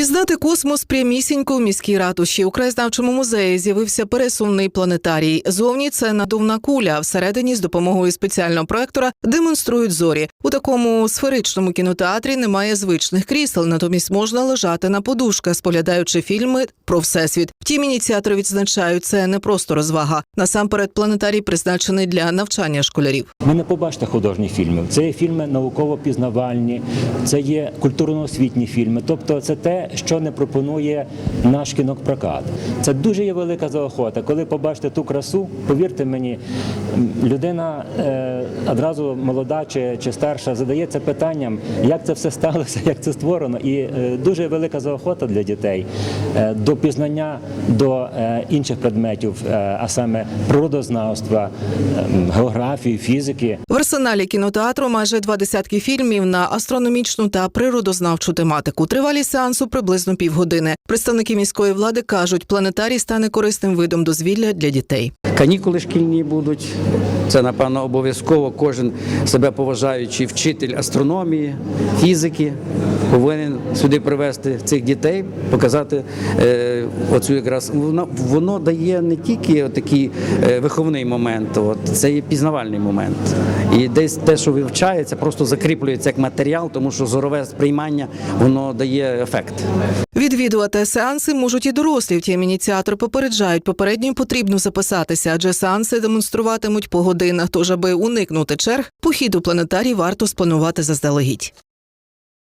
Пізнати космос прямісінько в міській ратуші. У краєзнавчому музеї з'явився пересувний планетарій. Зовні це надувна куля. Всередині з допомогою спеціального проектора демонструють зорі. У такому сферичному кінотеатрі немає звичних крісел, натомість можна лежати на подушках, споглядаючи фільми про всесвіт. Втім, ініціатори відзначають, це не просто розвага. Насамперед, планетарій призначений для навчання школярів. Ви не побачите художніх фільмів. Це є фільми науково-пізнавальні, це є культурно-освітні фільми. Тобто це те, що не пропонує наш кінопрокат. Це дуже є велика заохота. Коли побачите ту красу, повірте мені, людина е, одразу молода чи, чи старша задається питанням, як це все сталося, як це створено. І е, дуже велика заохота для дітей е, до пізнання до е, інших предметів, е, а саме природознавства, е, географії, фізики. В арсеналі кінотеатру майже два десятки фільмів на астрономічну та природознавчу тематику. Тривалість сеансу приблизно півгодини. Представники міської влади кажуть, планетарій стане корисним видом дозвілля для дітей. Канікули шкільні будуть. Це напевно обов'язково. Кожен себе поважаючий вчитель астрономії, фізики повинен сюди привезти цих дітей, показати е, оцю якраз воно, воно дає не тільки такий е, виховний момент, от це є пізнавальний момент. І десь те, що вивчається, просто закріплюється як матеріал, тому що зорове сприймання воно дає ефект. Відвідувати сеанси можуть і дорослі. Втім, ініціатори попереджають, попередньо потрібно записатися, адже сеанси демонструватимуть по годинах. Тож, аби уникнути черг, похід у планетарій варто спланувати заздалегідь.